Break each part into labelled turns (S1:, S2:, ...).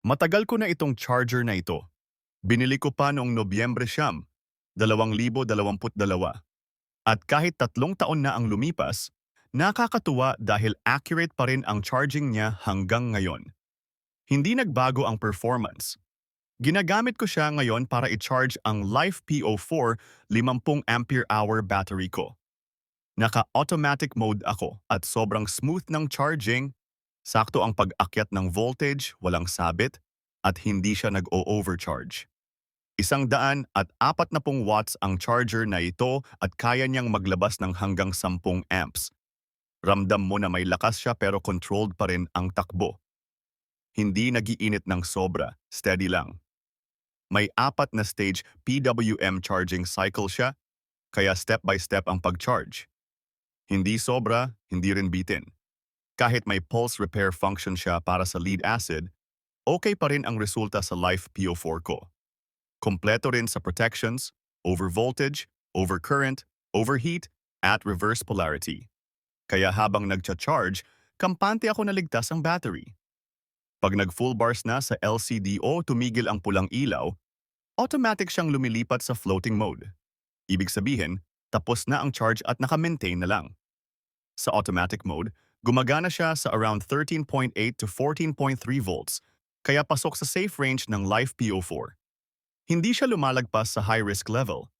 S1: Matagal ko na itong charger na ito. Binili ko pa noong Nobyembre siyam, 2022. At kahit tatlong taon na ang lumipas, nakakatuwa dahil accurate pa rin ang charging niya hanggang ngayon. Hindi nagbago ang performance. Ginagamit ko siya ngayon para i-charge ang Life PO4 50 ampere hour battery ko. Naka-automatic mode ako at sobrang smooth ng charging. Sakto ang pag-akyat ng voltage, walang sabit, at hindi siya nag-o-overcharge. Isang daan at apat na pong watts ang charger na ito at kaya niyang maglabas ng hanggang 10 amps. Ramdam mo na may lakas siya pero controlled pa rin ang takbo. Hindi nagiinit ng sobra, steady lang. May apat na stage PWM charging cycle siya, kaya step-by-step ang pag-charge. Hindi sobra, hindi rin bitin. Kahit may pulse repair function siya para sa lead acid, okay pa rin ang resulta sa Life PO4 ko. Kompleto rin sa protections, over voltage, over current, overheat, at reverse polarity. Kaya habang nagcha-charge, kampante ako naligtas ang battery. Pag nag-full bars na sa LCD o tumigil ang pulang ilaw, automatic siyang lumilipat sa floating mode. Ibig sabihin, tapos na ang charge at naka-maintain na lang. Sa automatic mode, gumagana siya sa around 13.8 to 14.3 volts, kaya pasok sa safe range ng Life PO4. Hindi siya lumalagpas sa high-risk level.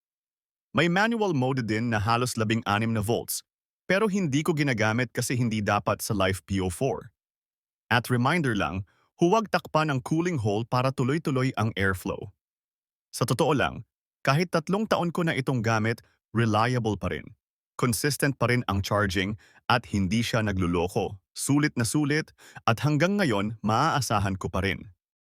S1: May manual mode din na halos 16 na volts, pero hindi ko ginagamit kasi hindi dapat sa Life PO4. At reminder lang, huwag takpan ang cooling hole para tuloy-tuloy ang airflow. Sa totoo lang, kahit tatlong taon ko na itong gamit, reliable pa rin. Consistent pa rin ang charging at hindi siya nagluloko. Sulit na sulit at hanggang ngayon maaasahan ko pa rin.